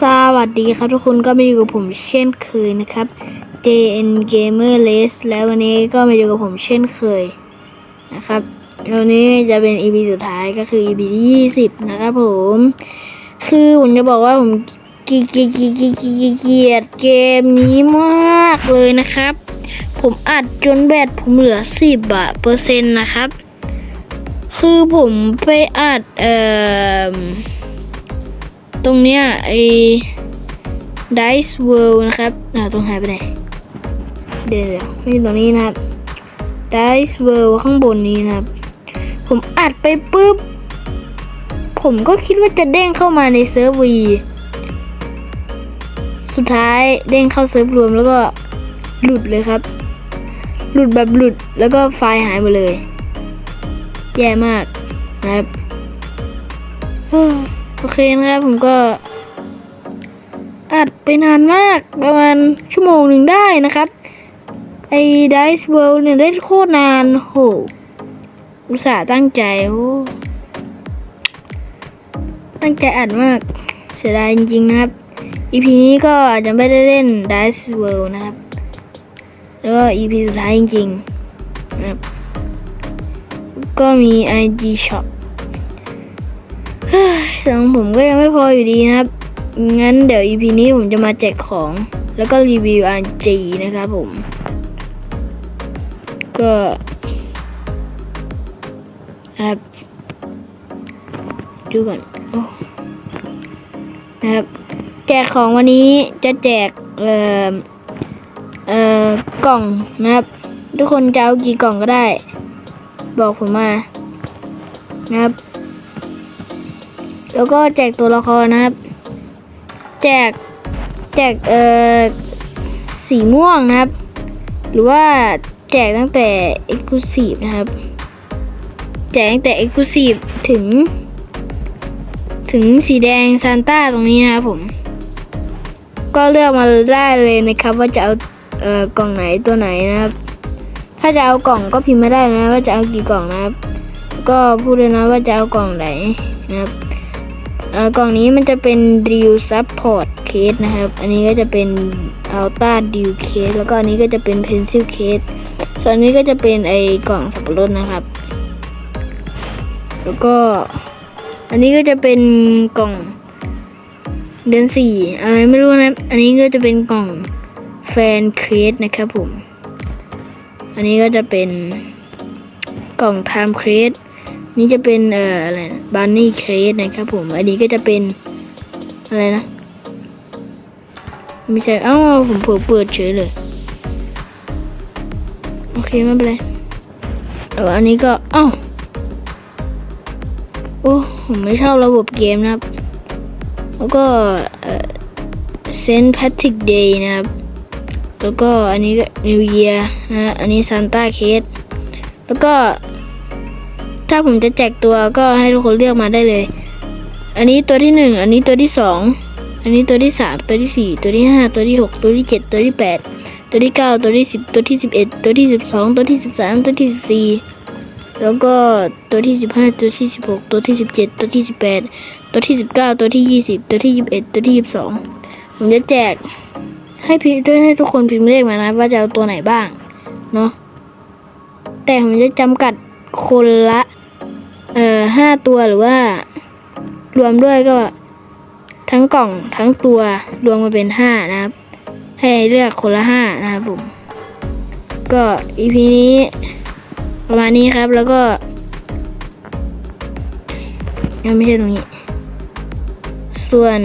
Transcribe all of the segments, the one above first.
สวัสดีครับทุกคนก็มาอยู่กับผมเช่นเคยนะครับ JN Gamer Race แล้ววันนี้ก็มาอยู่กับผมเช่นเคยนะครับวันนี้จะเป็น EP สุดท้ายก็คือ EP ที่20นะครับผม คือผมจะบอกว่าผมเกลียดเกียดเกียดเกมนี้มากเลยนะครับ ผมอัดจนแบตผมเหลือ10อะเปอร์เซ็นต์นะครับ คือผมไปอัดเอ่อ ตรงเนี้ยไอ้ Dice World นะครับอ่าตรงหายไปไหน เดี๋ยวไม่ตรงนี้นะครับ Dice World ข้างบนนี้นะครับ ผมอัดไปปุ๊บ ผมก็คิดว่าจะเด้งเข้ามาในเซิร์ฟวีสุดท้ายเด้งเข้าเซิร์ฟรวมแล้วก็หลุดเลยครับ หลุดแบบหลุดแล้วก็ไฟล์หายหมดเลย แย่มากนะครับ โอเคนะครับผมก็ อัดไปนานมากประมาณชั่วโมงหนึ่งได้นะครับ ไอ้ Dice World เนี่ยได้โคตรนานโหอุตส่าห์ตั้งใจโอ้ตั้งใจอัดมาก เสียดายจริงๆนะครับ EP นี้ก็อาจจะไม่ได้เล่น Dice World นะครับ แล้วก็ EP สุดท้ายจริงๆนะครับ ก็มี IG Shop ต่ของผมก็ยังไม่พออยู่ดีนะครับ งั้นเดี๋ยว EP นี้ผมจะมาแจกของ แล้วก็รีวิว RG นะครับผม ก็ครับ ดูก่อนโอ้นะครับ แจกของวันนี้จะแจก เอ่อ เอ่อ กล่องนะครับ ทุกคนจะเอากี่กล่องก็ได้ บอกผมมา นะครับ แล้วก็แจกตัวละครนะครับ แจกแจกเอ่อสีม่วงนะครับ หรือว่าแจกตั้งแต่ Exclusive นะครับ แจกตั้งแต่ Exclusive ถึง ถึงสีแดงซานต้าตรงนี้นะครับผม ก็เลือกมาได้เลยนะครับว่าจะเอาเอ่อกล่องไหนตัวไหนนะครับ ถ้าจะเอากล่องก็พิมพ์มาได้นะว่าจะเอากี่กล่องนะครับ ก็พูดเลยนะว่าจะเอากล่องไหนนะครับ กล่องนี้มันจะเป็น Drill Support Case นะครับ อันนี้ก็จะเป็น Ultra Drill Case แล้วก็อันนี้ก็จะเป็น Pencil Case ส่วนนี้ก็จะเป็นไอกล่องสับปะรดนะครับ แล้วก็อันนี้ก็จะเป็นกล่องเดือนสี่อะไรไม่รู้นะ อันนี้ก็จะเป็นกล่องแฟนเคสนะครับผม อันนี้ก็จะเป็นกล่อง Time Crate นี่จะเป็นเอ่ออะไรบ u นนี่เครสนะครับผม อันนี้ก็จะเป็นอะไรนะ ไม่ใช่เอ้าผมเผลอเปิดเฉยเลย โอเคไม่เป็นไรเอออันนี้ก็ เอ้า โอ้ผมไม่ชอบระบบเกมนะครับ แล้วก็เซนต์แพทริกเดย์นะครับ แล้วก็อันนี้ก็นิวเยียนะฮะอันนี้ซานต้าเคส แล้วก็ ถ้าผมจะแจกตัวก็ให้ทุกคนเลือกมาได้เลย อันนี้ตัวที่หนึ่งอันนี้ตัวที่สองอันนี้ตัวที่สามตัวที่สี่ตัวที่ห้าตัวที่หกตัวที่เจ็ดตัวที่แปดตัวที่เก้าตัวที่สิบตัวที่สิบเอ็ดตัวที่สิบสองตัวที่สิบสามตัวที่สิบสี่แล้วก็ตัวที่สิบห้าตัวที่สิบหกตัวที่สิบเจ็ดตัวที่สิบแปดตัวที่สิบเก้าตัวที่ยี่สิบตัวที่ยี่สิบเอ็ดตัวที่ยี่สิบสองผมจะแจกให้พิมพ์ให้ทุกคนพิมพ์เลขมานะว่าจะเอาตัวไหนบ้างเนาะแต่ผมจะจำกัด คนละเอ่อห้าตัวหรือว่า รวมด้วยก็ทั้งกล่องทั้งตัวรวมมาเป็นห้านะครับ ให้เลือกคนละห้านะครับผมก็อีพีนี้ประมาณนี้ครับแล้วก็ยังไม่ใช่ตรงนี้ ส่วน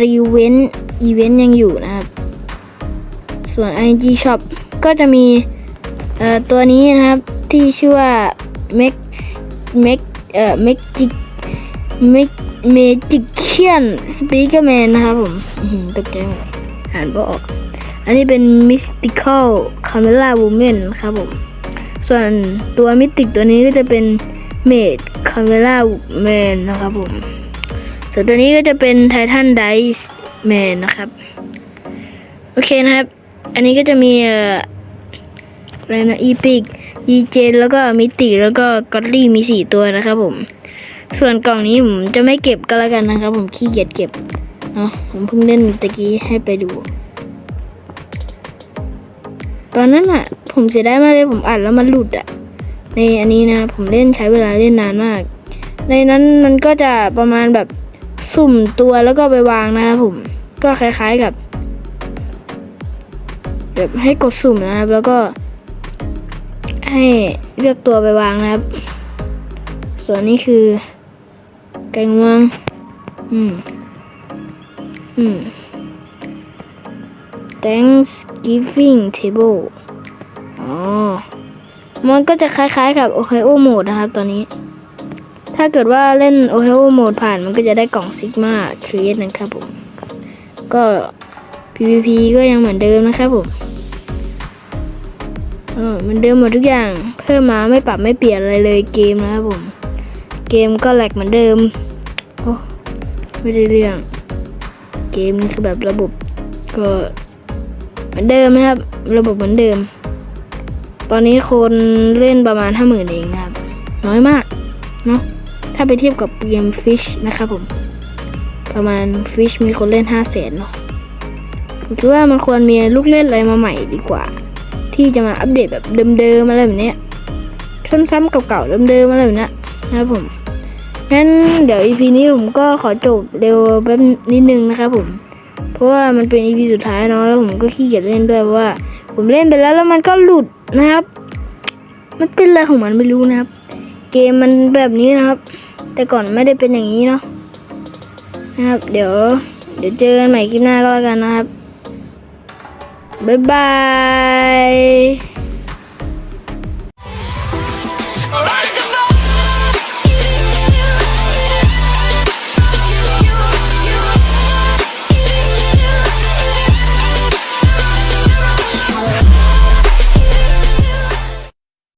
รีเวนอีเวนต์ยังอยู่นะครับ ส่วน IG Shop ก็จะมีเอ่อตัวนี้นะครับที่ชื่อว่า Max Max เอ่อ Magic Mac Magician Speakerman นะครับผมตกใจหมดอ่านไม่ออก อันนี้เป็น Mystical Camera Woman ครับผม ส่วนตัวมิติกตัวนี้ก็จะเป็น Made Camera Man นะครับผม ส่วนตัวนี้ก็จะเป็น Titan Dice Man นะครับ โอเคนะครับ อันนี้ก็จะมีเอ่ออะไรนะอีพิก ยีเจนแล้วก็มิติแล้วก็กอตลี่มีสี่ตัวนะครับผม ส่วนกล่องนี้ผมจะไม่เก็บก็แล้วกันนะครับ ผมขี้เกียจเก็บเนาะผมเพิ่งเล่นตะกี้ให้ไปดู ตอนนั้นอะ ผมเสียดายมากเลยผมอัดแล้วมันหลุดอะ ในอันนี้นะ ผมเล่นใช้เวลาเล่นนานมาก ในนั้นมันก็จะประมาณแบบสุ่มตัวแล้วก็ไปวางนะครับผม ก็คล้ายๆกับ แบบให้กดสุ่มนะครับแล้วก็ ให้เลือกตัวไปวางนะครับ ส่วนนี้คือ ไก่งวง อืม อืม Thanksgiving table อ๋อ มันก็จะคล้ายๆกับ Ohio Mode นะครับตอนนี้ ถ้าเกิดว่าเล่น Ohio Mode ผ่านมันก็จะได้กล่อง Sigma Create นะครับผม ก็ PVP ก็ยังเหมือนเดิมนะครับผม เออมือนเดิมหมดทุกอย่าง เพิ่มมาไม่ปรับไม่เปลี่ยนอะไรเลยเกมนะครับผม เกมก็แหลกเหมือนเดิมโอ้ไม่ได้เรื่อง เกมนี่คือแบบระบบก็เหมือนเดิมนะครับ ระบบเหมือนเดิม ตอนนี้คนเล่นประมาณห้าหมื่นเองนะครับ น้อยมากเนาะถ้าไปเทียบกับเกมฟิชนะครับผม ประมาณฟิชมีคนเล่นห้าแสนเนาะผมคิดว่ามันควรมีลูกเล่นอะไรมาใหม่ดีกว่า ที่จะมาอัปเดตแบบเดิมๆอะไรแบบเนี้ยซ้ำๆเก่าๆเดิมๆอะไรแบบนี้ยนะครับผมงั้นเดี๋ยว EP นี้ผมก็ขอจบเร็วแป๊บนิดนึงนะครับผม เพราะว่ามันเป็น EP สุดท้ายเนาะแล้วผมก็ขี้เกียจเล่นด้วยเพราะว่า ผมเล่นไปแล้วแล้วมันก็หลุดนะครับ มันเป็นอะไรของมันไม่รู้นะครับ เกมมันแบบนี้นะครับ แต่ก่อนไม่ได้เป็นอย่างนี้เนาะนะครับ เดี๋ยว เดี๋ยวเจอกันใหม่คลิปหน้าก็แล้วกันนะครับ บ๊ายบาย